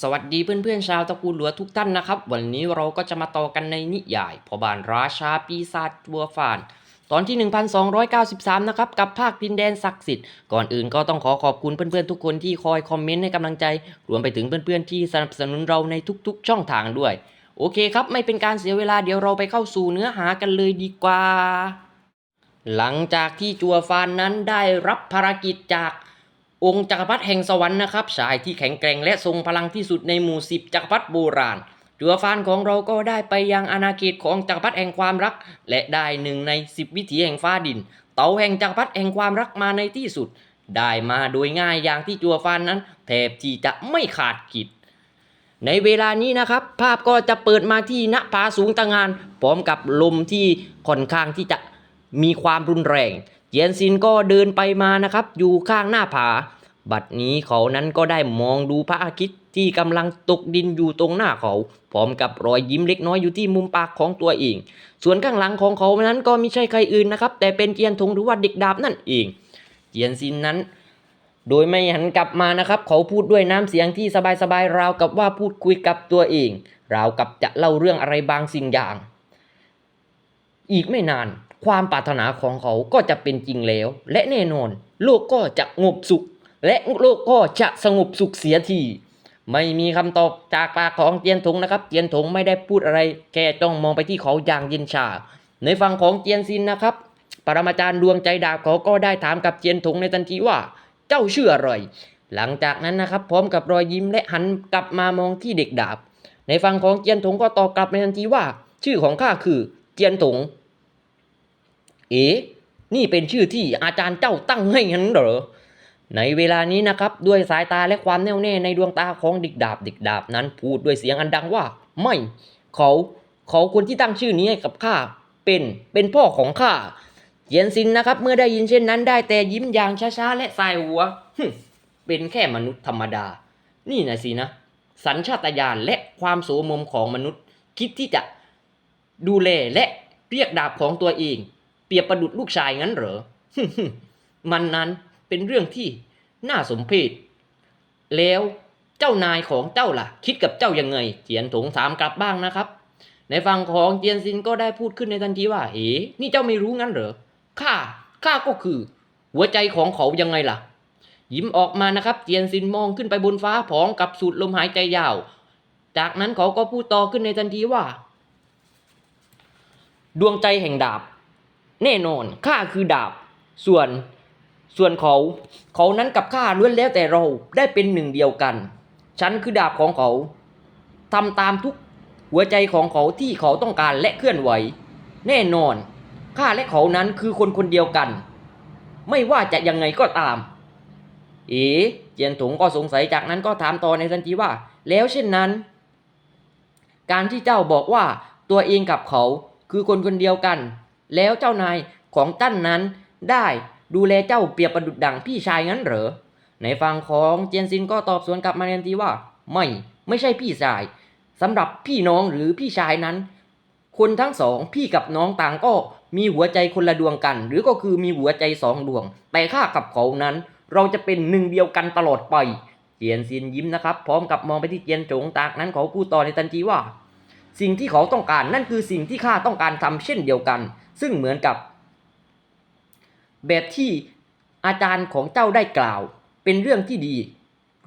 สวัสดีเพื่อนๆชาวตระกูลหลัวทุกท่านนะครับ วันนี้เราก็จะมาต่อกันในนิยายพอบานราชาปีศาจบัวฟาน ตอนที่ 1293 นะครับ กับภาคดินแดนศักดิ์สิทธิ์ก่อนอื่นก็ต้องขอขอบคุณเพื่อนๆทุกคนที่คอยคอมเมนต์ให้กำลังใจ รวมไปถึงเพื่อนๆที่สนับสนุนเราในทุกๆ ช่องทางด้วย โอเคครับ ไม่เป็นการเสียเวลาเดี๋ยวเราไปเข้าสู่เนื้อหากันเลยดีกว่า หลังจากที่จัวฟานนั้นได้รับภารกิจจาก องค์จักรพรรดิแห่งสวรรค์นะครับชายที่แข็งแกร่งและทรงพลังที่สุดในหมู่สิบจักรพรรดิโบราณจัวฟานของเราก็ได้ไปยังอาณาเขตของจักรพรรดิแห่งความรัก และได้หนึ่งในสิบวิถีแห่งฟ้าดิน เต่าแห่งจักรพรรดิแห่งความรักมาในที่สุด ได้มาโดยง่ายอย่างที่จัวฟานนั้นแทบที่จะไม่ขาดกิจในเวลานี้นะครับ ภาพก็จะเปิดมาที่ณผาสูงตะงานพร้อมกับลมที่ค่อนข้างที่จะ มีความรุนแรงเจียนซินก็เดินไปมานะครับ อยู่ข้างหน้าผา บัดนี้เขานั้นก็ได้มองดูพระอาทิตย์ที่กำลังตกดินอยู่ตรงหน้าเขา พร้อมกับรอยยิ้มเล็กน้อยอยู่ที่มุมปากของตัวเอง ส่วนข้างหลังของเขานั้นก็ไม่ใช่ใครอื่นนะครับ แต่เป็นเจียนทงหรือว่าเด็กดาบนั่นเอง เจียนซินนั้น โดยไม่หันกลับมานะครับ เขาพูดด้วยน้ำเสียงที่สบายๆราวกับว่าพูดคุยกับตัวเอง ราวกับจะเล่าเรื่องอะไรบางสิ่งอย่าง อีกไม่นาน ความปรารถนาของเขาก็จะเป็นจริงแล้ว และแน่นอน โลกก็จะงบสุข และโลกก็จะสงบสุขเสียทีไม่มีคำตอบจากปากของเจียนถงนะครับ เจียนถงไม่ได้พูดอะไร แค่ต้องมองไปที่เขาอย่างเย็นชา ในฝั่งของเจียนซินนะครับ ปรมาจารย์ดวงใจดาบเขาก็ได้ถามกับเจียนถงในทันทีว่า เจ้าเชื่ออะไร หลังจากนั้นนะครับ พร้อมกับรอยยิ้มและหันกลับมามองที่เด็กดาบ ในฝั่งของเจียนถงก็ตอบกลับในทันทีว่า ชื่อของข้าคือเจียนถง เอ๋นี่เป็นชื่อที่อาจารย์เจ้าตั้งให้งั้นเหรอ ในเวลานี้นะครับด้วยสายตาและความแน่วแน่ในดวงตาของด็กดาบด็กดาบนั้นพูดด้วยเสียงอันดังว่า ไม่เขาเขาคนที่ตั้งชื่อนี้ให้กับข้าเป็นเป็นพ่อของข้าเจียนซินนะครับ เมื่อได้ยินเช่นนั้นได้แต่ยิ้มอย่างช้าๆและสายหัวเป็นแค่มนุษย์ธรรมดา นี่นะสินะ สัญชาตญาณและความโสมมของมนุษย์ คิดที่จะดูแลและเรียกดาบของตัวเอง รียบประดุดลูกชายงั้นเหรอ มันนั้นเป็นเรื่องที่น่าสมเพชแล้วเจ้านายของเจ้าล่ะ คิดกับเจ้ายังไง เจียนถงถามกลับบ้างนะครับ ในฝั่งของเจียนซินก็ได้พูดขึ้นในทันทีว่าเอ๋นี่เจ้าไม่รู้งั้นเหรอข้าข้าก็คือ หัวใจของเขายังไงล่ะ ยิ้มออกมานะครับ เจียนซินมองขึ้นไปบนฟ้าผองกับสูดลมหายใจยาว จากนั้นเขาก็พูดต่อขึ้นในทันทีว่า ดวงใจแห่งดาบ แน่นอนข้าคือดาบ ส่วนส่วนเขาเขานั้นกับข้าล้วนแล้วแต่เราได้เป็นหนึ่งเดียวกัน ฉันคือดาบของเขาทำตามทุกหัวใจของเขาที่เขาต้องการและเคลื่อนไหว แน่นอนข้าและเขานั้นคือคนคนเดียวกัน ไม่ว่าจะยังไงก็ตาม เอ๋เจียนถงก็สงสัยจากนั้นก็ถามต่อในทันทีว่า แล้วเช่นนั้น การที่เจ้าบอกว่าตัวเองกับเขาคือคนคนเดียวกัน แล้วเจ้านายของตั้นนั้นได้ดูแลเจ้าเปรียบประดุดดังพี่ชายงั้นเหรอ ในฝั่งของเจียนซินก็ตอบสวนกลับมาในทันทีว่า ไม่ไม่ใช่พี่ชายสำหรับพี่น้องหรือพี่ชายนั้น คนทั้งสองพี่กับน้องต่างก็มีหัวใจคนละดวงกัน หรือก็คือมีหัวใจสองดวง แต่ข้ากับเขานั้น เราจะเป็นหนึ่งเดียวกันตลอดไปเจียนซินยิ้มนะครับ พร้อมกับมองไปที่เจียนจงตากนั้นเขาพูดต่อในทันทีว่า สิ่งที่เขาต้องการนั่นคือสิ่งที่ข้าต้องการทำเช่นเดียวกัน ซึ่งเหมือนกับ แบบที่อาจารย์ของเจ้าได้กล่าว เป็นเรื่องที่ดี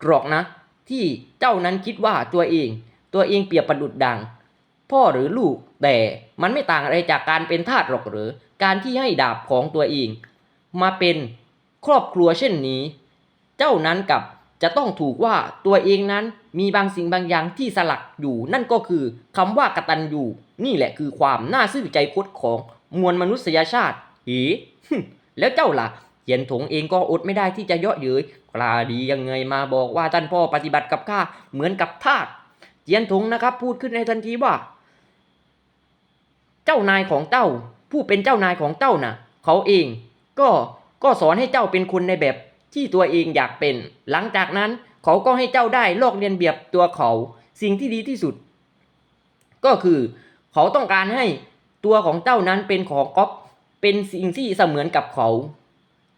หรอกนะ ที่เจ้านั้นคิดว่าตัวเอง ตัวเองเปรียบประดุดดัง พ่อหรือลูกแต่มันไม่ต่างอะไรจากการเป็นทาสหรอกหรือ การที่ให้ดาบของตัวเอง มาเป็นครอบครัวเช่นนี้ เจ้านั้นกับจะต้องถูกว่าตัวเองนั้นมีบางสิ่งบางอย่างที่สลักอยู่ นั่นก็คือคำว่ากตัญญูนี่แหละคือความน่าซื่อใจคดของ มวลมนุษยชาติเอ๋ฮึ่มแล้วเจ้าล่ะเจียนถงเองก็อดไม่ได้ที่จะเยาะเย้ยกล้าดียังไงมาบอกว่าท่านพ่อปฏิบัติกับข้าเหมือนกับทาสเจียนถงนะครับ พูดขึ้นในทันทีว่า เจ้านายของเจ้า ผู้เป็นเจ้านายของเจ้าน่ะ เขาเองก็ก็สอนให้เจ้าเป็นคนในแบบที่ตัวเองอยากเป็น หลังจากนั้นเขาก็ให้เจ้าได้ลอกเลียนแบบตัวเขา สิ่งที่ดีที่สุด ก็คือ เขาต้องการให้ ตัวของเจ้านั้นเป็นของก๊อปเป็นสิ่งที่เสมือนกับเขา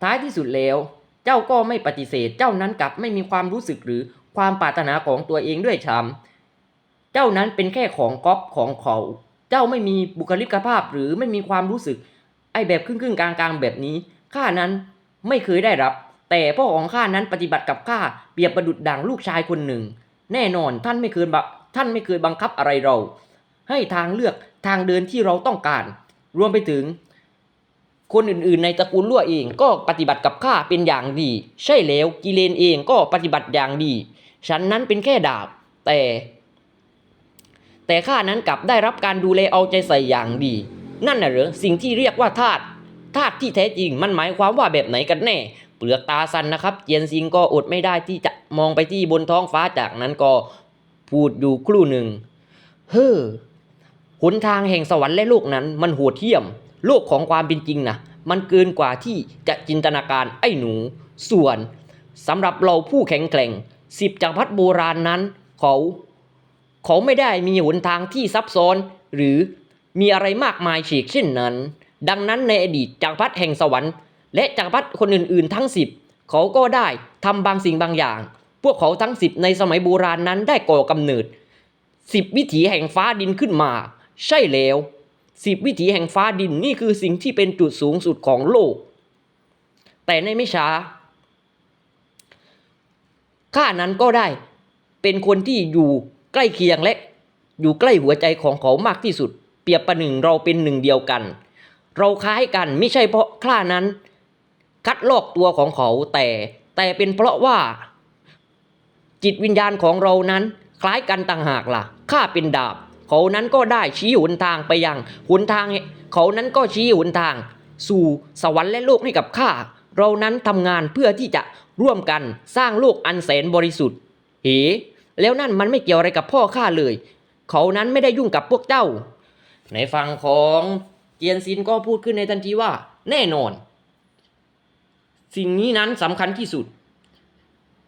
ท้ายที่สุดแล้ว เจ้าก็ไม่ปฏิเสธ เจ้านั้นกลับไม่มีความรู้สึกหรือความปรารถนาของตัวเองด้วยช้ำเจ้านั้นเป็นแค่ของก๊อปของเขา เจ้าไม่มีบุคลิกภาพหรือไม่มีความรู้สึก ไอ้แบบครึ่งๆกลางๆแบบนี้ข้านั้นไม่เคยได้รับ แต่พ่อของข้านั้นปฏิบัติกับข้าเปรียบประดุดดังลูกชายคนหนึ่ง แน่นอนท่านไม่เคยบะท่านไม่เคยบังคับอะไรเรา ให้ทางเลือกทางเดินที่เราต้องการ รวมไปถึง คนอื่นๆ ในตระกูลลั่วเองก็ปฏิบัติกับข้าเป็นอย่างดี ใช่แล้วกิเลนเองก็ปฏิบัติอย่างดี ฉันนั้นเป็นแค่ดาบ แต่ แต่ข้านั้นกลับได้รับการดูแลเอาใจใส่อย่างดี นั่นน่ะหรือสิ่งที่เรียกว่าธาตุธาตุที่แท้จริงมันหมายความว่าแบบไหนกันแน่ เปลือกตาสันนะครับเจียนซิงก็อดไม่ได้ที่จะมองไปที่บนท้องฟ้าจากนั้นก็พูดอยู่ครู่หนึ่งเฮ้อ หนทางแห่งสวรรค์และโลกนั้น มันโหดเหี้ยม โลกของความเป็นจริงนะมันเกินกว่าที่จะจินตนาการไอ้หนู ส่วนสำหรับเราผู้แข็งแกร่งสิบจักรพรรดิโบราณนั้น เขา เขาไม่ได้มีหนทางที่ซับซ้อน หรือมีอะไรมากมายเฉกเช่นนั้น ดังนั้นในอดีตจักรพรรดิแห่งสวรรค์ และจักรพรรดิคนอื่นๆ ทั้งสิบเขาก็ได้ทำบางสิ่งบางอย่าง พวกเขาทั้งสิบในสมัยโบราณนั้นได้ก่อกำเนิดสิบวิถีแห่งฟ้าดินขึ้นมา ใช่แล้วสิบวิถีแห่งฟ้าดินนี่คือสิ่งที่เป็นจุดสูงสุดของโลก แต่ในไม่ช้าข้านั้นก็ได้เป็นคนที่อยู่ใกล้เคียงและ อยู่ใกล้หัวใจของเขามากที่สุด เปรียบประหนึ่งเราเป็นหนึ่งเดียวกัน เราคล้ายกันไม่ใช่เพราะข้านั้น คัดลอกตัวของเขาแต่แต่เป็นเพราะว่า จิตวิญญาณของเรานั้น คล้ายกันต่างหากล่ะข้าเป็นดาบ เขานั้นก็ได้ชี้หนทางไปยังหนทาง เขานั้นก็ชี้หนทาง สู่สวรรค์และโลกให้กับข้าเรานั้นทำงานเพื่อที่จะร่วมกันสร้างโลกอันแสนบริสุทธิ์เฮ้แล้วนั่นมันไม่เกี่ยวอะไรกับพ่อข้าเลย เขานั้นไม่ได้ยุ่งกับพวกเจ้า ในฝั่งของเจียนซินก็พูดขึ้นในทันทีว่า แน่นอน สิ่งนี้นั้นสำคัญที่สุด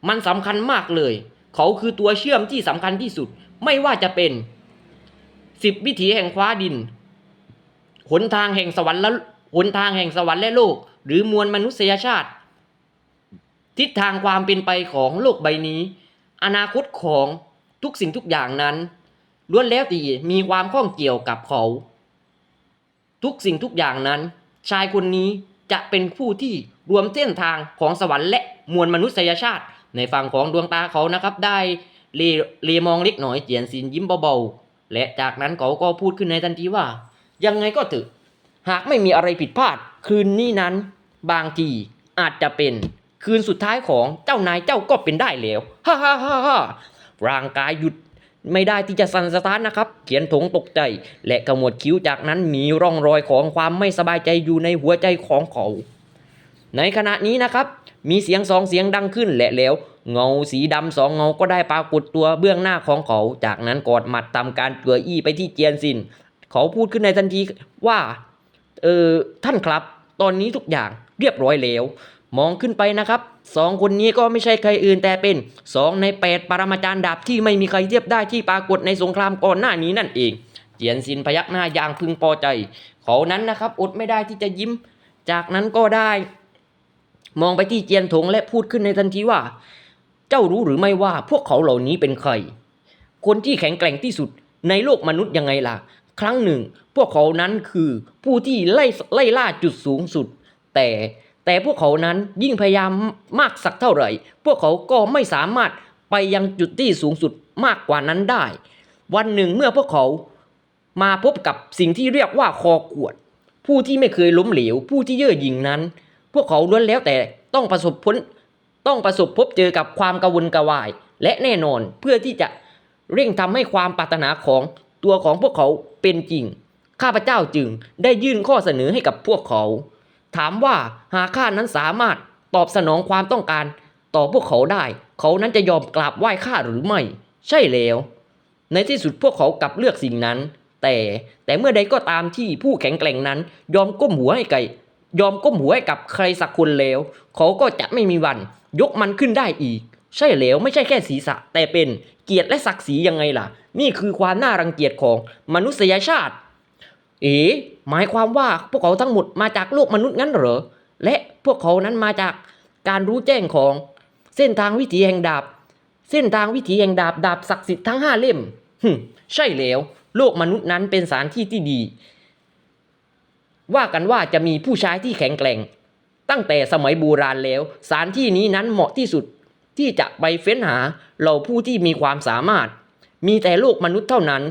มันสำคัญมากเลย เขาคือตัวเชื่อมที่สำคัญที่สุด ไม่ว่าจะเป็น สิบวิถีแห่งฟ้าดิน หนทางแห่งสวรรค์และหนทางแห่งสวรรค์และโลก หรือมวลมนุษยชาติ ทิศทางความเป็นไปของโลกใบนี้ อนาคตของทุกสิ่งทุกอย่างนั้นล้วนแล้วแต่มีความข้องเกี่ยวกับเขา ทุกสิ่งทุกอย่างนั้น ชายคนนี้จะเป็นผู้ที่รวมเส้นทางของสวรรค์และมวลมนุษยชาติ ในฝั่งของดวงตาเขานะครับ ได้เลเลมองเล็กหน่อยเจียนซินยิ้มเบาๆ และจากนั้นเขาก็พูดขึ้นในทันทีว่า ยังไงก็เถอะหากไม่มีอะไรผิดพลาด คืนนี้นั้น บางทีอาจจะเป็นคืนสุดท้ายของเจ้านายเจ้าก็เป็นได้แล้วฮ่าฮ่าฮ่าฮ่าร่างกายหยุดไม่ได้ที่จะสั่นสะท้านนะครับ เขียนถงตกใจ และขมวดคิ้วจากนั้นมีร่องรอยของความไม่สบายใจอยู่ในหัวใจของเขา ในขณะนี้นะครับ มีเสียงสองเสียงดังขึ้นและแล้ว เงาสีดำสองเงาก็ได้ปรากฏตัวเบื้องหน้าของเขา จากนั้นกอดหมัดทำการเกลืออี้ไปที่เจียนซิน เขาพูดขึ้นในทันทีว่าเออท่านครับ ตอนนี้ทุกอย่างเรียบร้อยแล้ว มองขึ้นไปนะครับสองคนนี้ก็ไม่ใช่ใครอื่นแต่เป็นสองในแปดปรมาจารย์ดาบที่ไม่มีใครเทียบได้ที่ปรากฏในสงครามก่อนหน้านี้นั่นเอง เจียนซินพยักหน้าอย่างพึงพอใจ เขานั้นนะครับอดไม่ได้ที่จะยิ้ม จากนั้นก็ได้ มองไปที่เจียนถงและพูดขึ้นในทันทีว่า เจ้ารู้หรือไม่ว่าพวกเขาเหล่านี้เป็นใคร คนที่แข็งแกร่งที่สุดในโลกมนุษย์ยังไงล่ะ ครั้งหนึ่ง พวกเขานั้นคือผู้ที่ไล่ไล่ล่าจุดสูงสุด แต่แต่พวกเขานั้นยิ่งพยายามมากสักเท่าไหร่ พวกเขาก็ไม่สามารถไปยังจุดที่สูงสุดมากกว่านั้นได้ วันหนึ่งเมื่อพวกเขามาพบกับสิ่งที่เรียกว่าคอขวด ผู้ที่ไม่เคยล้มเหลว ผู้ที่เย่อหยิ่งนั้น พวกเขาล้วนแล้วแต่ต้องประสบพ้น ต้องประสบพบเจอกับความกระวนกระวาย และแน่นอนเพื่อที่จะเร่งทำให้ความปรารถนาของตัวของพวกเขาเป็นจริง ข้าพเจ้าจึงได้ยื่นข้อเสนอให้กับพวกเขา ถามว่าหากข้านั้นสามารถตอบสนองความต้องการ ต่อพวกเขาได้ เขานั้นจะยอมกราบไหว้ข้าหรือไม่ ใช่แล้ว ในที่สุดพวกเขากลับเลือกสิ่งนั้น แต่แต่เมื่อใดก็ตามที่ผู้แข็งแกร่งนั้นยอมก้มหัวให้ไก่ ยอมก้มหัวให้กับใครสักคนแล้ว เขาก็จะไม่มีวัน ยกมันขึ้นได้อีก ใช่แล้วไม่ใช่แค่ศีรษะ แต่เป็นเกียรติและศักดิ์ศรียังไงล่ะ นี่คือความน่ารังเกียจของมนุษยชาติ เอ๋หมายความว่าพวกเขาทั้งหมดมาจากโลกมนุษย์งั้นเหรอ และพวกเขานั้นมาจากการรู้แจ้งของ เส้นทางวิถีแห่งดาบ เส้นทางวิถีแห่งดาบดาบศักดิ์สิทธิ์ทั้งห้าเล่มหึมใช่แล้ว โลกมนุษย์นั้นเป็นสถานที่ที่ดี ว่ากันว่าจะมีผู้ชายที่แข็งแกร่ง ตั้งแต่สมัยโบราณแล้วสถานที่นี้นั้นเหมาะที่สุดที่จะไปเฟ้นหาเหล่าผู้ที่มีความสามารถ มีแต่โลกมนุษย์เท่านั้น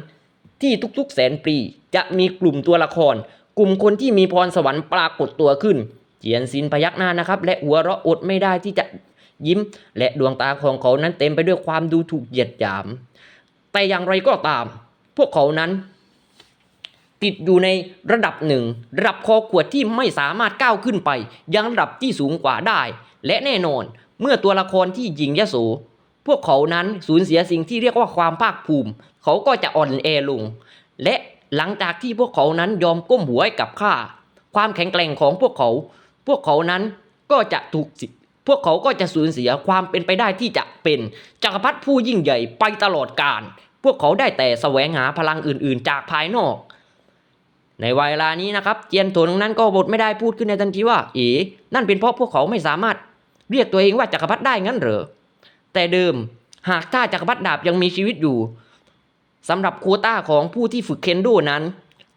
ที่ทุกๆแสนปีจะมีกลุ่มตัวละคร กลุ่มคนที่มีพรสวรรค์ปรากฏตัวขึ้นเจียนซินพยักหน้านะครับ และหัวเราะอดไม่ได้ที่จะยิ้ม และดวงตาของเขานั้นเต็มไปด้วยความดูถูกเหยียดหยาม แต่อย่างไรก็ตาม พวกเขานั้น ติดอยู่ในระดับหนึ่งระดับคอขวดที่ไม่สามารถก้าวขึ้นไป ยังระดับที่สูงกว่าได้ และแน่นอน เมื่อตัวละครที่ยิงยโสพวกเขานั้นสูญเสียสิ่งที่เรียกว่าความภาคภูมิ เขาก็จะอ่อนแอลง และหลังจากที่พวกเขานั้นยอมก้มหัวให้กับข้าความแข็งแกร่งของพวกเขา พวกเขานั้นก็จะถูกสิพวกเขาก็จะสูญเสียความเป็นไปได้ที่จะเป็นจักรพรรดิผู้ยิ่งใหญ่ไปตลอดกาลพวกเขาได้แต่แสวงหาพลังอื่น ๆ จากภายนอก ในเวลานี้นะครับเจียนโถนนั้นก็บทไม่ได้พูดขึ้นในทันทีว่าเอ๋นั่นเป็นเพราะพวกเขาไม่สามารถเรียกตัวเองว่าจักรพรรดิได้งั้นเหรอแต่เดิมหากถ้าจักรพรรดิดาบยังมีชีวิตอยู่สำหรับโคต้าของผู้ที่ฝึกเคนโดนั้น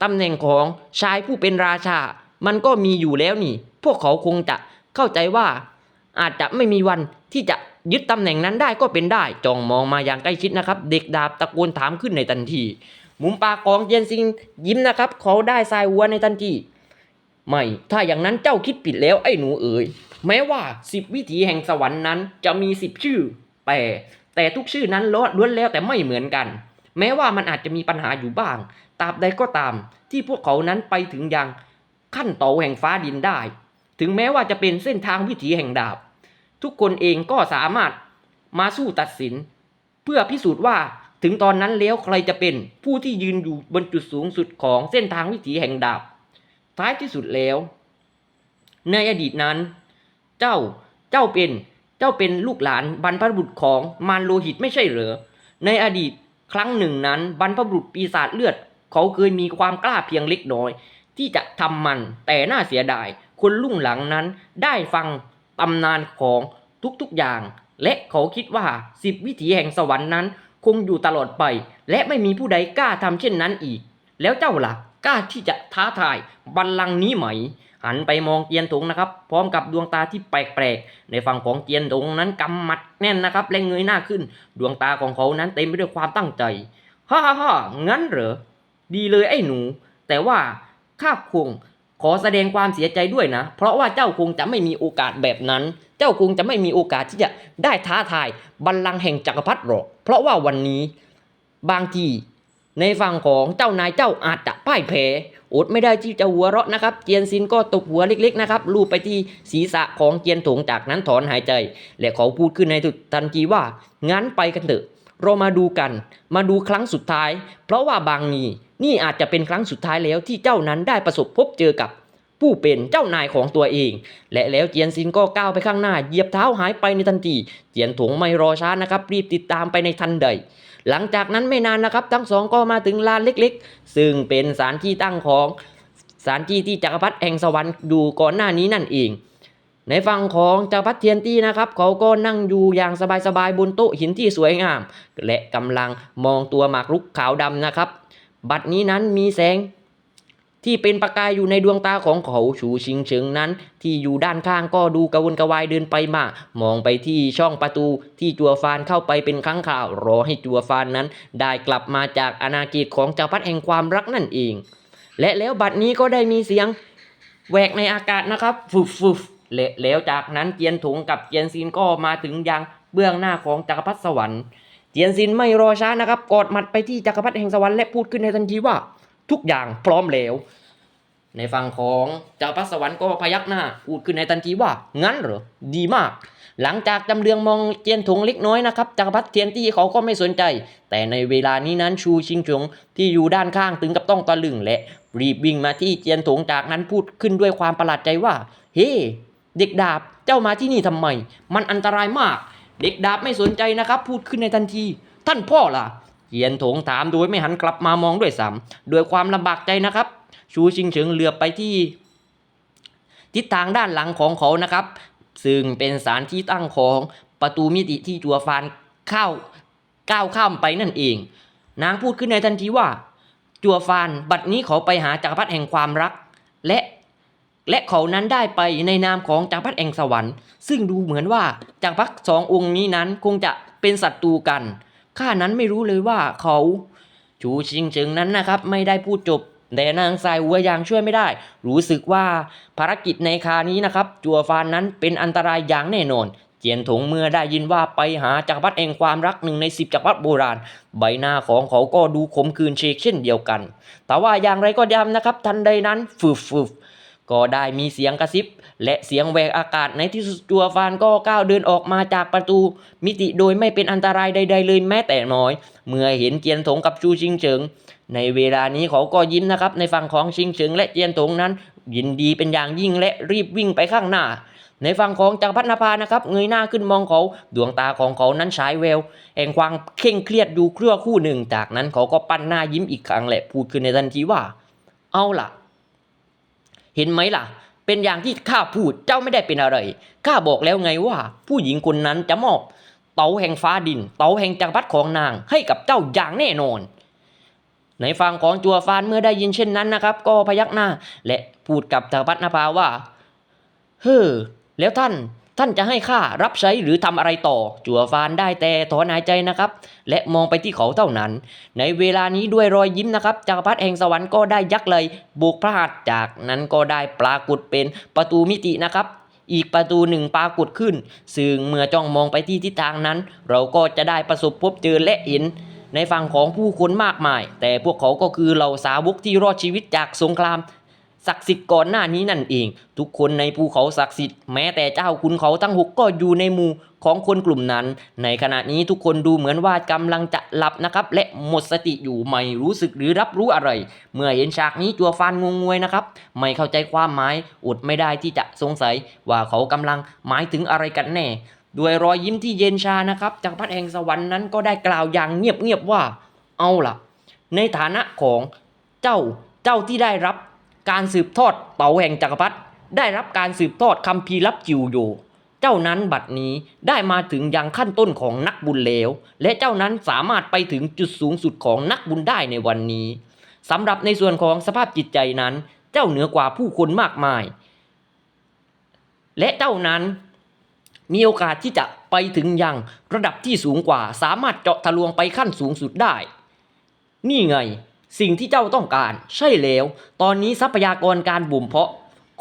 ตำแหน่งของชายผู้เป็นราชา มันก็มีอยู่แล้วนี่ พวกเขาคงจะเข้าใจว่า อาจจะไม่มีวันที่จะยึดตำแหน่งนั้นได้ก็เป็นได้จ้องมองมาอย่างใกล้ชิดนะครับ เด็กดาบตะโกนถามขึ้นในทันที มุมปากของเจียนซิงยิ้มนะครับ เขาได้ทรายวัวในทันทีไม่ ถ้าอย่างนั้นเจ้าคิดผิดแล้วไอ้หนูเอ๋ย แม้ว่าสิบวิถีแห่งสวรรค์นั้นจะมีสิบชื่อ แต่ แต่ทุกชื่อนั้นล้วนแล้วแต่ไม่เหมือนกัน แม้ว่ามันอาจจะมีปัญหาอยู่บ้าง ตราบใดก็ตาม ที่พวกเขานั้นไปถึงยังขั้นโตแห่งฟ้าดินได้ ถึงแม้ว่าจะเป็นเส้นทางวิถีแห่งดาบ ทุกคนเองก็สามารถมาสู้ตัดสิน เพื่อพิสูจน์ว่า ถึงตอนนั้นแล้วใครจะเป็นผู้ที่ยืนอยู่บนจุดสูงสุดของเส้นทางวิถีแห่งดาบ ท้ายที่สุดแล้ว ในอดีตนั้น เจ้าเจ้าเป็นเจ้าเป็นลูกหลานบรรพบุรุษของมารโลหิตไม่ใช่เหรอในอดีตครั้งหนึ่งนั้น บรรพบุรุษปีศาจเลือด เขาเคยมีความกล้าเพียงเล็กน้อย ที่จะทำมันแต่น่าเสียดาย คนรุ่งหลังนั้นได้ฟังตำนานของทุกๆอย่าง และเขาคิดว่าสิบวิถีแห่งสวรรค์นั้น คงอยู่ตลอดไป และไม่มีผู้ใดกล้าทำเช่นนั้นอีก แล้วเจ้าล่ะกล้าที่จะท้าทายบัลลังก์นี้ไหม หันไปมองเจียนถงนะครับ พร้อมกับดวงตาที่แปลกๆ ในฝั่งของเจียนถงนั้นกำมัดแน่นนะครับ และเงยหน้าขึ้น ดวงตาของเขานั้นเต็มไปด้วยความตั้งใจฮ่าฮ่าฮ่างั้นเหรอ ดีเลยไอ้หนู แต่ว่าข้าคง ขอแสดงความเสียใจด้วยนะ เพราะว่าเจ้าคงจะไม่มีโอกาสแบบนั้น เจ้าคงจะไม่มีโอกาสที่จะได้ท้าทายบัลลังก์แห่งจักรพรรดิหรอก เพราะว่าวันนี้บางทีในฝั่งของเจ้านายเจ้าอาจจะพ่ายแพ้อดไม่ได้ที่จะหัวเราะนะครับ เจียนซินก็ตบหัวเล็กๆนะครับลูบไปที่ศีรษะของเจียนถงจากนั้นถอนหายใจ และเขาพูดขึ้นในทันทีว่างั้นไปกันเถอะ เรามาดูกัน มาดูครั้งสุดท้าย เพราะว่าบางนีนี่อาจจะเป็นครั้งสุดท้ายแล้วที่เจ้านั้นได้ประสบพบเจอกับผู้เป็นเจ้านายของตัวเอง และแล้วเจียนซินก็ก้าวไปข้างหน้าเหยียบเท้าหายไปในทันทีเจียนถงไม่รอช้านะครับรีบติดตามไปในทันใด หลังจากนั้นไม่นานนะครับ ทั้งสองก็มาถึงลานเล็กๆ ซึ่งเป็นสถานที่ตั้งของสถานที่ที่จักรพรรดิแห่งสวรรค์ดูก่อนหน้านี้นั่นเอง ในฝั่งของจักรพรรดิเทียนตี้นะครับเขาก็นั่งอยู่อย่างสบายๆบนโต๊ะหินที่สวยงาม และกำลังมองตัวหมากรุกขาวดำนะครับ บัดนี้นั้นมีแสงที่เป็นประกายอยู่ในดวงตาของเขาชูชิงเฉิงนั้น ที่อยู่ด้านข้างก็ดูกระวนกระวายเดินไปมามองไปที่ช่องประตูที่จัวฟานเข้าไปเป็นครั้งข่าว รอให้จัวฟานนั้น ได้กลับมาจากอาณาเขตของจักรพรรดิแห่งความรักนั่นเอง และแล้วบัดนี้ก็ได้มีเสียงแหวกในอากาศนะครับฟุบฟุบ แล้วจากนั้นเจียนถงกับเจียนซินก็มาถึงยังเบื้องหน้าของจักรพรรดิสวรรค์เจียนซินไม่รอช้านะครับกอดหมัดไปที่จักรพรรดิแห่งสวรรค์และพูดขึ้นในทันทีว่า ทุกอย่างพร้อมแล้ว ในฝั่งของจักรพรรดิสวรรค์ก็พยักหน้าพูดขึ้นในทันทีว่า งั้นเหรอดีมาก หลังจากจำเรืองมองเจียนถงเล็กน้อยนะครับจักรพรรดิเทียนตี้เขาก็ไม่สนใจ แต่ในเวลานี้นั้นชูชิงจงที่อยู่ด้านข้างถึงกับต้องตะลึงและรีบวิ่งมาที่เจียนถงจากนั้นพูดขึ้นด้วยความประหลาดใจว่า เฮ้ เด็กดาบเจ้ามาที่นี่ทำไม มันอันตรายมาก เด็กดาบไม่สนใจนะครับ พูดขึ้นในทันที ท่านพ่อล่ะเจียนถงถามโดยไม่หันกลับมามองด้วยซ้ำด้วยความลำบากใจนะครับ ชูชิงเฉิงเหลือบไปที่ ทิศทางด้านหลังของเขานะครับ ซึ่งเป็นสารที่ตั้งของประตูมิติที่จัวฟานเข้าก้าวข้ามไปนั่นเอง นางพูดขึ้นในทันทีว่า จัวฟานบัดนี้เขาไปหาจักรพรรดิแห่งความรัก และ และเขานั้นได้ไปในนามของจักรพรรดิแห่งสวรรค์ซึ่งดูเหมือนว่าจักรพรรดิสององค์นี้นั้นคงจะเป็นศัตรูกันข้านั้นไม่รู้เลยว่าเขาชูชิงเฉิงนั้นนะครับ ไม่ได้พูดจบแต่นางทรายหัวยังช่วยไม่ได้ รู้สึกว่าภารกิจในคานี้นะครับ จัวฟานนั้นเป็นอันตรายอย่างแน่นอน เจียนถงเมื่อได้ยินว่าไปหาจักรพรรดิแห่งความรักหนึ่งในสิบจักรพรรดิโบราณ ใบหน้าของเขาก็ดูขมขื่นเชกเช่นเดียวกัน แต่ว่าอย่างไรก็ตามนะครับ ทันใดนั้นฟืบฟืบ ก็ได้มีเสียงกระซิบ และเสียงแหวกอากาศในที่สุดจัวฟานก็ก้าวเดินออกมาจากประตู มิติโดยไม่เป็นอันตรายใด ๆ เลยแม้แต่น้อย เมื่อเห็นเจียนถงกับชูชิงเฉิง ในเวลานี้เขาก็ยิ้มนะครับในฝั่งของชิงเฉิงและเจียนถงนั้น ยินดีเป็นอย่างยิ่งและรีบวิ่งไปข้างหน้าในฝั่งของจักรพรรดินภานะครับเงยหน้าขึ้นมองเขาดวงตาของเขานั้นฉายแววแห่งความเคร่งเครียดอยู่เครือคู่หนึ่ง จากนั้นเขาก็ปั้นหน้ายิ้มอีกครั้งและพูดขึ้นในทันทีว่า เอาล่ะ เห็นไหมล่ะ เป็นอย่างที่ข้าพูดเจ้าไม่ได้เป็นอะไรข้าบอกแล้วไงว่า ผู้หญิงคนนั้นจะมอบเตาแห่งฟ้าดิน เตาแห่งจักรพรรดิของนางให้กับเจ้าอย่างแน่นอน ในฝั่งของจัวฟานเมื่อได้ยินเช่นนั้นนะครับ ก็พยักหน้า และพูดกับจักรพรรดินภาว่า เฮ้อแล้วท่าน ท่านจะให้ข้ารับใช้หรือทำอะไรต่อ จัวฟานได้แต่ถอนหายใจนะครับ และมองไปที่เขาเท่านั้น ในเวลานี้ด้วยรอยยิ้มนะครับจักรพรรดิแห่งสวรรค์ก็ได้ยักเลยโบกพระหัตถ์จากนั้นก็ได้ปรากฏเป็นประตูมิตินะครับอีกประตูหนึ่งปรากฏขึ้น ซึ่งเมื่อจ้องมองไปที่ทิศทางนั้น เราก็จะได้ประสบพบเจอและเห็น ในฝั่งของผู้คนมากมาย แต่พวกเขาก็คือเหล่าสาวกที่รอดชีวิตจากสงคราม ศักดิ์สิทธิ์ก่อนหน้านี้นั่นเอง ทุกคนในภูเขาศักดิ์สิทธิ์แม้แต่เจ้าคุณเขาทั้งหกก็อยู่ในหมู่ของคนกลุ่มนั้น ในขณะนี้ทุกคนดูเหมือนว่ากำลังจะหลับนะครับ และหมดสติอยู่ไม่รู้สึกหรือรับรู้อะไร เมื่อเห็นฉากนี้จัวฟานงงงวยนะครับ ไม่เข้าใจความหมายอดไม่ได้ที่จะสงสัยว่าเขากำลังหมายถึงอะไรกันแน่ด้วยรอยยิ้มที่เย็นชานะครับจากรพรรดิแห่งสวรรค์นั้นก็ได้กล่าวอย่างเงียบๆว่า เอาล่ะ ในฐานะของเจ้าเจ้าที่ได้รับ การสืบทอดเต๋าแห่งจักรพรรดิได้รับการสืบทอดคัมภีรับจิวโยเจ้านั้นบัดนี้ได้มาถึงยังขั้นต้นของนักบุญแล้วและเจ้านั้นสามารถไปถึงจุดสูงสุดของนักบุญได้ในวันนี้สำหรับในส่วนของสภาพจิตใจนั้น เจ้าเหนือกว่าผู้คนมากมาย และเจ้านั้นมีโอกาสที่จะไปถึงยังระดับที่สูงกว่า สามารถเจาะทะลวงไปขั้นสูงสุดได้ นี่ไง สิ่งที่เจ้าต้องการ ใช่แล้ว ตอนนี้ทรัพยากรการบ่มเพาะ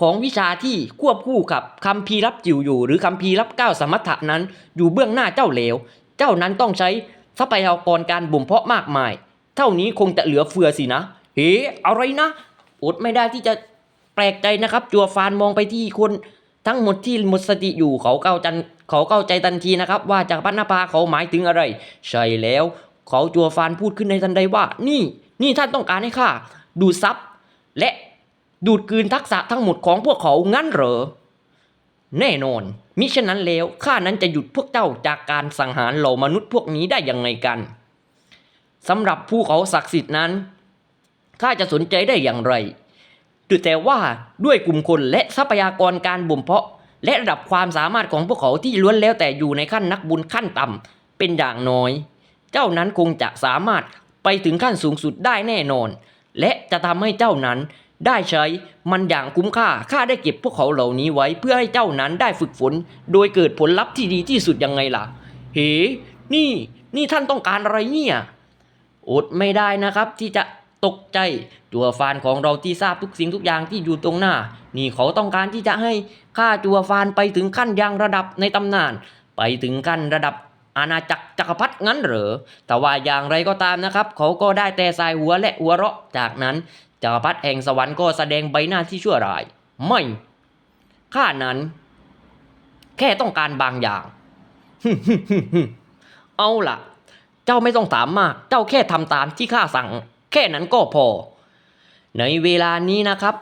ของวิชาที่ควบคู่กับคำพีรับจิวอยู่ หรือคำพีรับเก้าสมถะนั้น อยู่เบื้องหน้าเจ้าแล้วเจ้านั้นต้องใช้ทรัพยากรการบ่มเพาะมากมาย เท่านี้คงจะเหลือเฟือสินะ เฮ้อะไรนะอดไม่ได้ที่จะแปลกใจนะครับ จัวฟานมองไปที่คนทั้งหมดที่หมดสติอยู่เขาเข้าใจเขาเข้าใจทันทีนะครับ ว่าจากพัฒนภาเขาหมายถึงอะไร ใช่แล้ว เขาจัวฟานพูดขึ้นในทันใดว่า นี่ นี่ท่านต้องการให้ข้าดูดซับและดูดกลืนทักษะทั้งหมดของพวกเขางั้นเหรอ แน่นอน มิฉะนั้นแล้วข้านั้นจะหยุดพวกเจ้าจากการสังหารเหล่ามนุษย์พวกนี้ได้ยังไงกันสำหรับภูเขาศักดิ์สิทธิ์นั้นข้าจะสนใจได้อย่างไรแต่ว่าด้วยกลุ่มคนและทรัพยากรการบ่มเพาะ และระดับความสามารถของพวกเขาที่ล้วนแล้วแต่อยู่ในขั้นนักบุญขั้นต่ำเป็นอย่างน้อย เจ้านั้นคงจะสามารถ ไปถึงขั้นสูงสุดได้แน่นอน และจะทำให้เจ้านั้นได้ใช้มันอย่างคุ้มค่า ข้าได้เก็บพวกเขาเหล่านี้ไว้เพื่อให้เจ้านั้นได้ฝึกฝน โดยเกิดผลลัพธ์ที่ดีที่สุดยังไงล่ะ เฮ้ นี่ นี่ท่านต้องการอะไรเนี่ยอดไม่ได้นะครับที่จะตกใจจัวฟานของเราที่ทราบทุกสิ่งทุกอย่างที่อยู่ตรงหน้า นี่เขาต้องการที่จะให้ข้าจัวฟานไปถึงขั้นยังระดับในตำนาน ไปถึงขั้นระดับ อาณาจักรจักรพรรดิงั้นเหรอ แต่ว่าอย่างไรก็ตามนะครับ เขาก็ได้แต่สายหัวและหัวเราะ จากนั้นจักรพรรดิแห่งสวรรค์ก็แสดงใบหน้าที่ชั่วร้าย ไม่ ข้านั้น แค่ต้องการบางอย่าง เอาล่ะ เจ้าไม่ต้องถามมาก เจ้าแค่ทำตามที่ข้าสั่ง แค่นั้นก็พอ ในเวลานี้นะครับ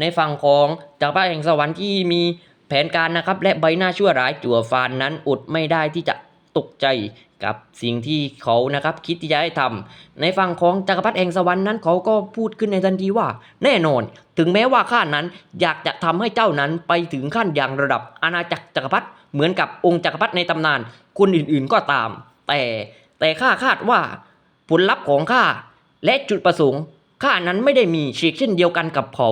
ในฝั่งของจักรพรรดิแห่งสวรรค์ที่มีแผนการนะครับ และใบหน้าชั่วร้ายจั่วฟานนั้นอดไม่ได้ที่จะ ตกใจกับสิ่งที่เขานะครับคิดที่จะให้ทำในฝั่งของจักรพรรดิแห่งสวรรค์นั้นเขาก็พูดขึ้นในทันทีว่า แน่นอน ถึงแม้ว่าข้านั้นอยากจะทำให้เจ้านั้นไปถึงขั้นอย่างระดับอาณาจักรจักรพรรดิเหมือนกับองค์จักรพรรดิในตำนานคนอื่นๆก็ตาม แต่แต่ข้าคาดว่า ผลลัพธ์ของข้าและจุดประสงค์ข้านั้นไม่ได้มีเชกเช่นเดียวกันกับเขา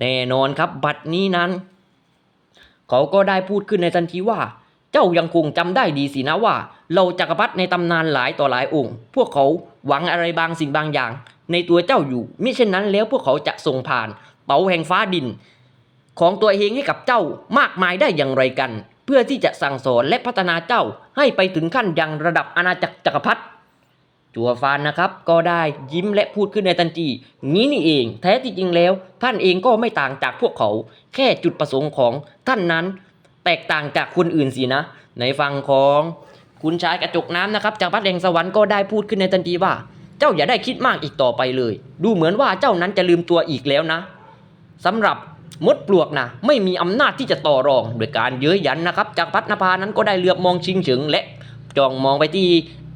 แน่นอนครับบัดนี้นั้น เขาก็ได้พูดขึ้นในทันทีว่า เจ้ายังคงจำได้ดีสินะว่าเราจักรพรรดิในตำนานหลายต่อหลายองค์ พวกเขาหวังอะไรบางสิ่งบางอย่าง ในตัวเจ้าอยู่มิเช่นนั้นแล้วพวกเขาจะส่งผ่านเป๋าแห่งฟ้าดิน ของตัวเองให้กับเจ้ามากมายได้อย่างไรกัน เพื่อที่จะสั่งสอนและพัฒนาเจ้าให้ไปถึงขั้นยังระดับอาณาจักรจักรพรรดิจัวฟานนะครับก็ได้ยิ้มและพูดขึ้นในทันทีงี้นี่เอง แท้ที่จริงแล้ว ท่านเองก็ไม่ต่างจากพวกเขา แค่จุดประสงค์ของท่านนั้น แตกต่างจากคนอื่นสินะ ในฝั่งของคุณชายกระจกน้ำนะครับจากพัดแดงสวรรค์ก็ได้พูดขึ้นในทันทีว่า เจ้าอย่าได้คิดมากอีกต่อไปเลย ดูเหมือนว่าเจ้านั้นจะลืมตัวอีกแล้วนะสำหรับมดปลวกนะไม่มีอำนาจที่จะต่อรองโดยการเย้ยหยันนะครับจากพัดนภานั้นก็ได้เหลือบมองชิงเฉิงและจ้องมองไปที่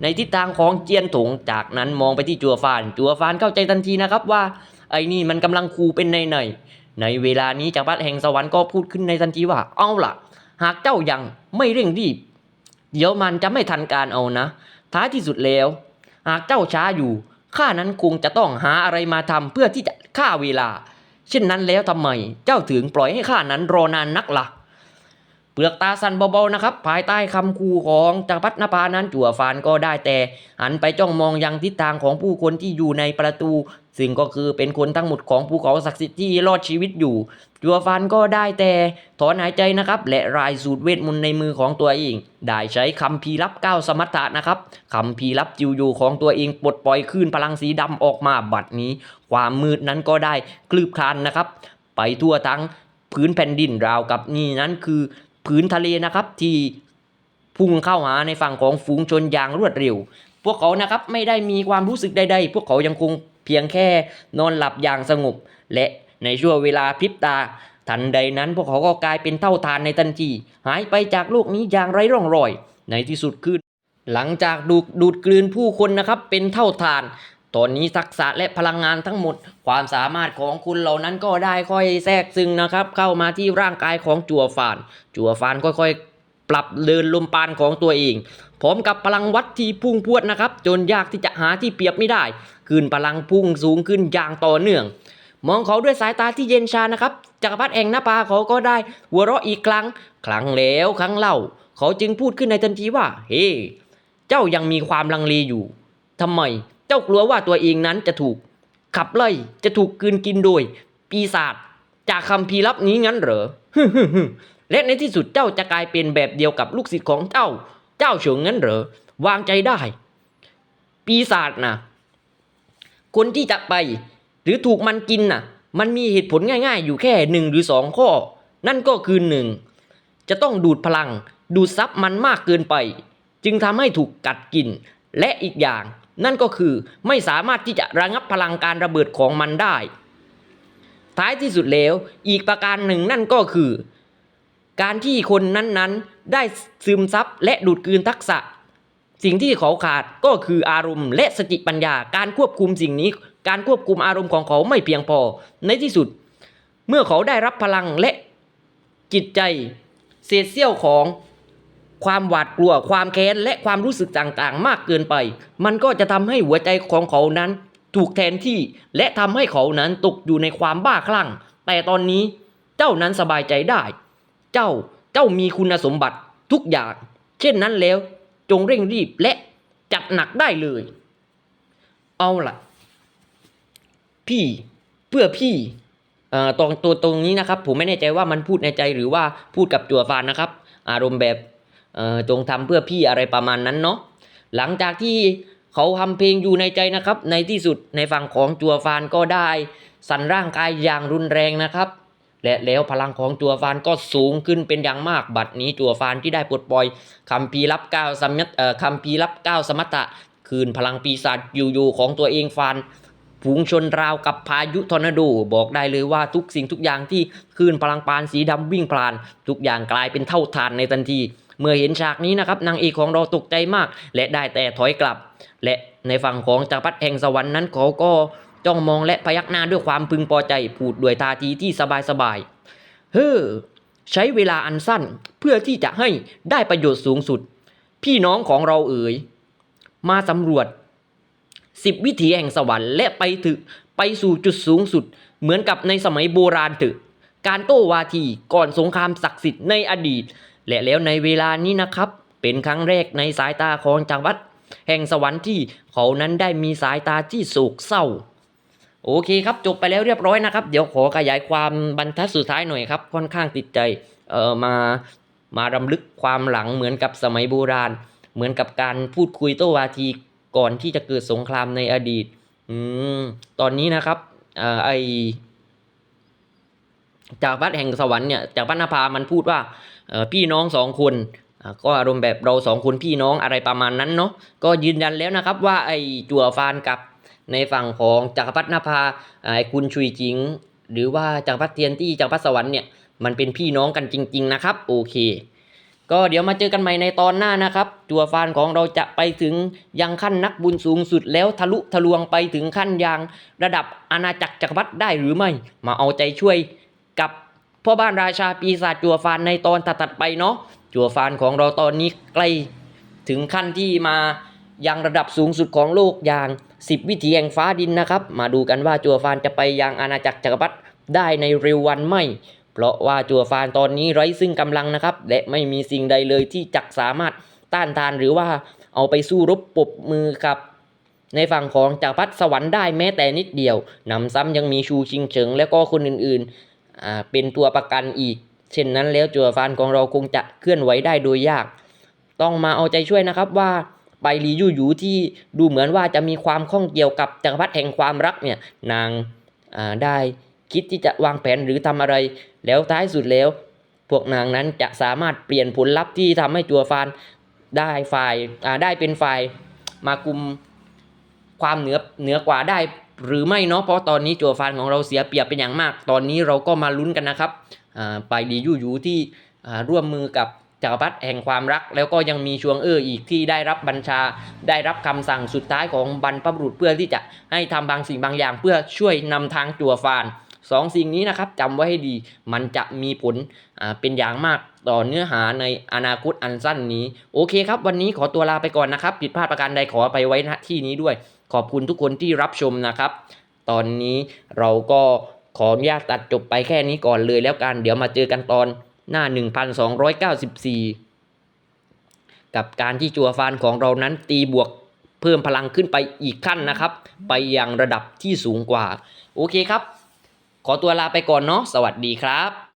ในทิศทางของเจียนถงจากนั้นมองไปที่จัวฟาน จัวฟานเข้าใจทันทีนะครับว่า ไอ้นี่มันกำลังคูเป็นในในในเวลานี้จากพัดแห่งสวรรค์ก็พูดขึ้นในทันทีว่า เอาล่ะ หากเจ้ายังไม่เร่งรีบ เดี๋ยวมันจะไม่ทันการเอานะ ท้ายที่สุดแล้ว หากเจ้าช้าอยู่ข้านั้นคงจะต้องหาอะไรมาทำเพื่อที่จะฆ่าเวลา เช่นนั้นแล้วทำไม เจ้าถึงปล่อยให้ข้านั้นรอนานนักละ่ะ เปลือกตาสั่นเบาๆนะครับ ภายใต้คำคูของจักรพรรดินภานั้นจั่วฟานก็ได้แต่ หันไปจ้องมองยังทิศทางของผู้คนที่อยู่ในประตู ซึ่งก็คือเป็นคนทั้งหมดของภูเขาศักดิ์สิทธิ์ที่รอดชีวิตอยู่จัวฟันก็ได้แต่ถอนหายใจนะครับ และรายสูตรเวทมนต์ในมือของตัวเอง ได้ใช้คำพีรับก้าวสมรรถะนะครับคำพีรับจิวยูของตัวเองปลดปล่อยคลื่นพลังสีดำออกมาบัดนี้ ความมืดนั้นก็ได้คลืบคลานนะครับ ไปทั่วทั้งพื้นแผ่นดินราวกับนี่นั้นคือพื้นทะเลนะครับที่พุ่งเข้าหาในฝั่งของฝูงชนอย่างรวดเร็ว พวกเขานะครับไม่ได้มีความรู้สึกใดๆ พวกเขายังคง เพียงแค่นอนหลับอย่างสงบ และในช่วงเวลาพริบตา ทันใดนั้นพวกเขาก็กลายเป็นเท่าทานในทันทีหายไปจากโลกนี้อย่างไร้ร่องรอย ในที่สุดคือหลังจากดูดดูดกลืนผู้คนนะครับเป็นเท่าทานตอนนี้ทักษะและพลังงานทั้งหมด ความสามารถของคุณเหล่านั้นก็ได้ค่อยแทรกซึงนะครับ เข้ามาที่ร่างกายของจัวฟาน จัวฟานค่อยๆ ปรับเดินลมปานของตัวเอง พร้อมกับพลังวัดที่พุ่งพวดนะครับ จนยากที่จะหาที่เปรียบไม่ได้ขึ้นพลังพุ่งสูงขึ้นอย่างต่อเนื่อง มองเขาด้วยสายตาที่เย็นชานะครับจักรพรรดิแองนาปาเขาก็ได้หัวเราะอีกครั้ง ครั้งแล้วครั้งเล่า เขาจึงพูดขึ้นในทันทีว่า เฮ้เจ้ายังมีความลังเลอยู่ทำไมเจ้ากลัวว่าตัวเองนั้นจะถูก ขับไล่จะถูกกืนกินโดย ปีศาจจากคำพีร์ลับนี้งั้นเหรอ และในที่สุดเจ้าจะกลายเป็นแบบเดียวกับลูกศิษย์ของเจ้า เจ้าเฉิงงั้นเหรอ วางใจได้ ปีศาจนะคนที่จะไป หรือถูกมันกินน่ะ มันมีเหตุผลง่าย ๆ อยู่แค่หนึ่งหรือสองข้อ นั่นก็คือหนึ่งจะต้องดูดพลัง ดูดซับมันมากเกินไป จึงทำให้ถูกกัดกิน และอีกอย่าง นั่นก็คือไม่สามารถที่จะระงับพลังการระเบิดของมันได้ ท้ายที่สุดแล้ว อีกประการหนึ่งนั่นก็คือ การที่คนนั้นๆ ได้ซึมซับและดูดกลืนทักษะ สิ่งที่เขาขาดก็คืออารมณ์และสติปัญญา การควบคุมสิ่งนี้ การควบคุมอารมณ์ของเขาไม่เพียงพอ ในที่สุด เมื่อเขาได้รับพลังและจิตใจ เศษเสี้ยวของความหวาดกลัว ความแค้น และความรู้สึกต่างๆ มากเกินไป มันก็จะทำให้หัวใจของเขานั้น ถูกแทนที่ และทำให้เขานั้นตกอยู่ในความบ้าคลั่ง แต่ตอนนี้เจ้านั้นสบายใจได้ เจ้าเจ้ามีคุณสมบัติทุกอย่าง เช่นนั้นแล้วจงเร่งรีบและจัดหนักได้เลย เอาล่ะ พี่เพื่อพี่ตรงตัวตรงนี้นะครับ ผมไม่แน่ใจว่ามันพูดในใจหรือว่าพูดกับจัวฟานนะครับ อารมณ์แบบจงทำเพื่อพี่อะไรประมาณนั้นเนาะหลังจากที่เขาทำเพลงอยู่ในใจนะครับ ในที่สุดในฝั่งของจัวฟานก็ได้ สั่นร่างกายอย่างรุนแรงนะครับ และแล้วพลังของจัวฟานก็สูงขึ้นเป็นอย่างมาก บัดนี้จัวฟานที่ได้ปลดปล่อยคำพีรับเก้าสมัตเอ่อคำพีรับเก้าสมัตะ คืนพลังปีศาจอยู่ๆของตัวเองฟานฝูงชนราวกับพายุทอร์นาโดบอกได้เลยว่าทุกสิ่งทุกอย่างที่คืนพลังปานสีดำวิ่งพลาน ทุกอย่างกลายเป็นเท่าทานในทันที เมื่อเห็นฉากนี้นะครับนางเอกของเราตกใจมาก และได้แต่ถอยกลับ และในฝั่งของจักรพรรดิแห่งสวรรค์นั้นเขาก็ จ้องมองและพยักหน้าด้วยความพึงพอใจพูดด้วยท่าทีที่สบายๆเฮ้อใช้เวลาอันสั้นเพื่อที่จะให้ได้ประโยชน์สูงสุด พี่น้องของเราเอ๋ย มาสำรวจ10วิถีแห่งสวรรค์และไปถึงไปสู่จุดสูงสุด เหมือนกับในสมัยโบราณเถอะการโต้วาทีก่อนสงครามศักดิ์สิทธิ์ในอดีต และแล้วในเวลานี้นะครับ เป็นครั้งแรกในสายตาของจักรวรรดิแห่งสวรรค์ที่เขานั้นได้มีสายตาที่โศกเศร้า โอเคครับจบไปแล้วเรียบร้อยนะครับ เดี๋ยวขอขยายความบรรทัดสุดท้ายหน่อยครับ ค่อนข้างติดใจเออมามารำลึกความหลังเหมือนกับสมัยโบราณ เหมือนกับการพูดคุยโต้วาทีก่อนที่จะเกิดสงครามในอดีตอืมตอนนี้นะครับอไอจากวัดแห่งสวรรค์เนี่ยจากวัดนภามันพูดว่าพี่น้องสองคนอ ก็อารมณ์แบบเราสองคนพี่น้องอะไรประมาณนั้นเนาะก็ยืนยันแล้วนะครับว่าไอ้จั่วฟานกับในฝั่งของจักรพรรดินภาอ่าไอ้คุณชุยจิง หรือว่าจักรพรรดิเทียนตี้จักรพรรดิสวรรค์เนี่ยมันเป็นพี่น้องกันจริง ๆ นะครับ โอเค ก็เดี๋ยวมาเจอกันใหม่ในตอนหน้านะครับ จัวฟานของเราจะไปถึงยังขั้นนักบุญสูงสุดแล้วทะลุทะลวงไปถึงขั้นยังระดับอาณาจักรจักรพรรดิได้หรือไม่ มาเอาใจช่วยกับพ่อบ้านราชาปีศาจจัวฟานในตอนตัดๆไปเนาะ จัวฟานของเราตอนนี้ใกล้ถึงขั้นที่มายังระดับสูงสุดของโลกอย่าง 10 วิถีแห่งฟ้าดินนะครับ มาดูกันว่าจัวฟานจะไปยังอาณาจักรจักรพรรดิได้ในเร็ววันไม่ เพราะว่าจัวฟานตอนนี้ไร้ซึ่งกำลังนะครับ และไม่มีสิ่งใดเลยที่จะสามารถต้านทานหรือว่าเอาไปสู้รบปบมือกับ ในฝั่งของจักรพรรดิสวรรค์ได้แม้แต่นิดเดียวหนำซ้ำยังมีชูชิงเฉิงและก็คนอื่นๆเป็นตัวประกันอีก เช่นนั้นแล้วจัวฟานของเราคงจะเคลื่อนไหวได้โดยยาก ต้องมาเอาใจช่วยนะครับว่าไปลียู่ยูที่ดูเหมือนว่าจะมีความข้องเกี่ยวกับจักรพรรดิแห่งความรักเนี่ยนางาได้คิดที่จะวางแผนหรือทำอะไร แล้วท้ายสุดแล้ว พวกนางนั้นจะสามารถเปลี่ยนผลลัพธ์ที่ทำให้จัวฟานได้ฝ่ายได้เป็นฝ่ายมากุมความเหนือเหนือกว่าได้หรือไม่เนาะเพราะตอนนี้จัวฟานของเราเสียเปรียบเป็นอย่างมาก ตอนนี้เราก็มาลุ้นกันนะครับ ไปลียู่ยูที่ร่วมมือกับจักรพรรดิแห่งความรัก แล้วก็ยังมีชวงเอออีกที่ได้รับบัญชา ได้รับคำสั่งสุดท้ายของบรรพบุรุษเพื่อที่จะให้ทำบางสิ่งบางอย่าง เพื่อช่วยนำทางจัวฟานสองสิ่งนี้นะครับจำไว้ให้ดีมันจะมีผลเป็นอย่างมากต่อเนื้อหาในอนาคตอันสั้นนี้ โอเคครับ วันนี้ขอตัวลาไปก่อนนะครับ ผิดพลาดประการใดขอไปไว้ณที่นี้ด้วย ขอบคุณทุกคนที่รับชมนะครับ ตอนนี้เราก็ ขออนุญาตตัดจบไปแค่นี้ก่อนเลยแล้วกัน เดี๋ยวมาเจอกันตอนหน้า 1294 กับการที่จัวฟานของเรานั้นตีบวกเพิ่มพลังขึ้นไปอีกขั้นนะครับ ไปยังระดับที่สูงกว่า โอเคครับ ขอตัวลาไปก่อนเนาะสวัสดีครับ